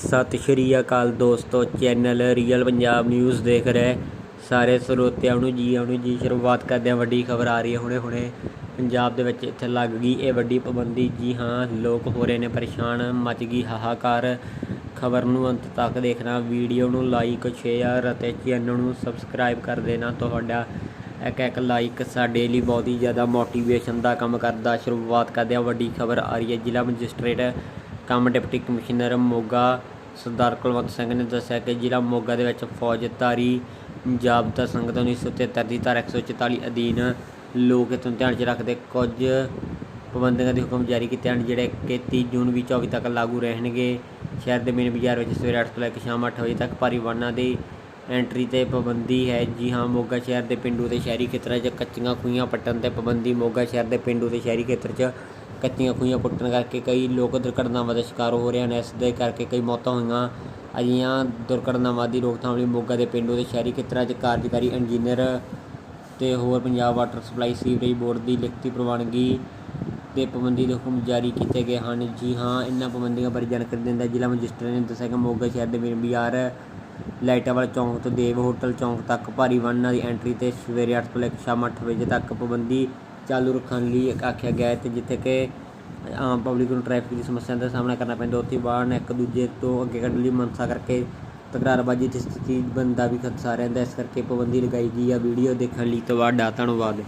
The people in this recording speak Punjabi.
ਸਤਿ ਸ਼੍ਰੀ ਅਕਾਲ ਦੋਸਤੋ, ਚੈਨਲ ਰੀਅਲ ਪੰਜਾਬ ਨਿਊਜ਼ ਦੇਖ ਰਹੇ ਸਾਰੇ ਸਰੋਤਿਆਂ ਨੂੰ ਜੀ, ਆਉਣ ਜੀ, ਸ਼ੁਰੂਆਤ ਕਰਦੇ ਹਾਂ ਵੱਡੀ ਖਬਰ ਆ ਰਹੀ ਹੈ ਹੁਣੇ ਹੁਣੇ। ਪੰਜਾਬ ਦੇ ਵਿੱਚ ਇੱਥੇ ਲੱਗ ਗਈ ਇਹ ਵੱਡੀ ਪਾਬੰਦੀ। ਜੀ ਹਾਂ, ਲੋਕ ਹੋ ਰਹੇ ਨੇ ਪਰੇਸ਼ਾਨ, ਮਚ ਗਈ ਹਾਹਾਕਾਰ। ਖਬਰ ਨੂੰ ਅੰਤ ਤੱਕ ਦੇਖਣਾ, ਵੀਡੀਓ ਨੂੰ ਲਾਈਕ ਸ਼ੇਅਰ ਅਤੇ ਚੈਨਲ ਨੂੰ ਸਬਸਕ੍ਰਾਈਬ ਕਰ ਦੇਣਾ। ਤੁਹਾਡਾ ਇੱਕ ਇੱਕ ਲਾਈਕ ਸਾਡੇ ਲਈ ਬਹੁਤ ਹੀ ਜ਼ਿਆਦਾ ਮੋਟੀਵੇਸ਼ਨ ਦਾ ਕੰਮ ਕਰਦਾ। ਸ਼ੁਰੂਆਤ ਕਰਦੇ ਹਾਂ ਵੱਡੀ ਖਬਰ ਆ ਰਹੀ ਹੈ ਜ਼ਿਲ੍ਹਾ ਮੈਜਿਸਟ੍ਰੇਟ ਕੰਮ ਡਿਪਟੀ ਕਮਿਸ਼ਨਰ ਮੋਗਾ ਸਰਦਾਰ ਕੁਲਵੰਤ ਸਿੰਘ ਨੇ ਦੱਸਿਆ ਕਿ ਜ਼ਿਲ੍ਹਾ ਮੋਗਾ ਦੇ ਵਿੱਚ ਫੌਜਦਾਰੀ ਜਾਬਤਾ ਸੰਗਤ 1973 ਦੀ ਧਾਰਾ 144 ਅਧੀਨ ਲੋਕ ਇਤੋਂ ਧਿਆਨ 'ਚ ਰੱਖਦੇ ਕੁਝ ਪਾਬੰਦੀਆਂ ਦੇ ਹੁਕਮ ਜਾਰੀ ਕੀਤੇ ਹਨ, ਜਿਹੜੇ ਕਿ 30 ਜੂਨ ਵੀ 24 ਤੱਕ ਲਾਗੂ ਰਹਿਣਗੇ। ਸ਼ਹਿਰ ਦੇ ਮੇਨ ਬਾਜ਼ਾਰ ਵਿੱਚ ਸਵੇਰੇ 8 ਤੋਂ ਲੈ ਕੇ ਸ਼ਾਮ 8 ਵਜੇ ਤੱਕ ਭਾਰੀ ਵਾਹਨਾਂ ਦੀ ਐਂਟਰੀ ਤੇ ਪਾਬੰਦੀ ਹੈ। ਜੀ ਹਾਂ, ਮੋਗਾ ਸ਼ਹਿਰ ਦੇ ਪਿੰਡੂ ਤੇ ਸ਼ਹਿਰੀ ਖੇਤਰਾਂ 'ਚ ਕੱਚੀਆਂ ਖੂਹੀਆਂ ਪੱਟਣ ਤੇ ਪਾਬੰਦੀ ਮੋਗਾ ਸ਼ਹਿਰ ਦੇ ਪਿੰਡੂ ਤੇ ਸ਼ਹਿਰੀ ਖੇਤਰ 'ਚ ਕੱਚੀਆਂ ਖੂਹੀਆਂ ਪੁੱਟਣ ਕਰਕੇ ਕਈ ਲੋਕ ਦੁਰਘਟਨਾਵਾਂ ਦਾ ਸ਼ਿਕਾਰ ਹੋ ਰਹੇ ਹਨ। ਇਸ ਦੇ ਕਰਕੇ ਕਈ ਮੌਤਾਂ ਹੋਈਆਂ। ਅਜਿਹੀਆਂ ਦੁਰਘਟਨਾਵਾਂ ਦੀ ਰੋਕਥਾਮ ਲਈ ਮੋਗਾ ਦੇ ਪੇਂਡੂ ਅਤੇ ਸ਼ਹਿਰੀ ਖੇਤਰਾਂ 'ਚ ਕਾਰਜਕਾਰੀ ਇੰਜੀਨੀਅਰ ਤੇ ਹੋਰ Punjab water supply sewerage board ਦੀ ਲਿਖਤੀ ਪ੍ਰਵਾਨਗੀ ਤੇ ਪਾਬੰਦੀ ਦੇ ਹੁਕਮ ਜਾਰੀ ਕੀਤੇ ਗਏ ਹਨ। ਜੀ ਹਾਂ ਇਹਨਾਂ ਪਾਬੰਦੀਆਂ ਬਾਰੇ ਜਾਣਕਾਰੀ ਦਿੰਦਾ ਜ਼ਿਲ੍ਹਾ ਮੈਜਿਸਟਰੇਟ ਨੇ ਦੱਸਿਆ ਕਿ ਮੋਗਾ ਸ਼ਹਿਰ ਦੇ ਮੇਨ ਬਾਜ਼ਾਰ ਲਾਈਟਾਂ ਵਾਲਾ ਚੌਂਕ ਤੋਂ ਦੇਵ ਹੋਟਲ ਚੌਂਕ ਤੱਕ ਭਾਰੀ ਵਾਹਨਾਂ ਦੀ ਐਂਟਰੀ ਤੇ ਸਵੇਰੇ 8 ਤੋਂ ਲੈ ਕੇ ਸ਼ਾਮ 8 ਵਜੇ ਤੱਕ ਪਾਬੰਦੀ ਚਾਲੂ ਰੱਖਣ ਲਈ ਆਖਿਆ ਗਿਆ ਹੈ ਤੇ ਜਿੱਥੇ ਕਿ ਆਮ ਪਬਲਿਕ ਨੂੰ ਟ੍ਰੈਫਿਕ ਦੀ ਸਮੱਸਿਆ ਦਾ ਸਾਹਮਣਾ ਕਰਨਾ ਪੈਂਦਾ, ਉੱਥੇ ਵਾਹਨ ਇੱਕ ਦੂਜੇ ਤੋਂ ਅੱਗੇ ਕੱਢਣ ਲਈ ਮਨਸਾ ਕਰਕੇ ਤਕਰਾਰਬਾਜ਼ੀ ਦੀ ਸਥਿਤੀ ਬੰਦਾ ਵੀ ਖਤਸਾ ਰਹਿੰਦਾ, ਇਸ ਕਰਕੇ ਪਾਬੰਦੀ ਲਗਾਈ ਗਈ ਆ, ਵੀਡੀਓ ਦੇਖਣ ਲਈ ਤੁਹਾਡਾ ਧੰਨਵਾਦ।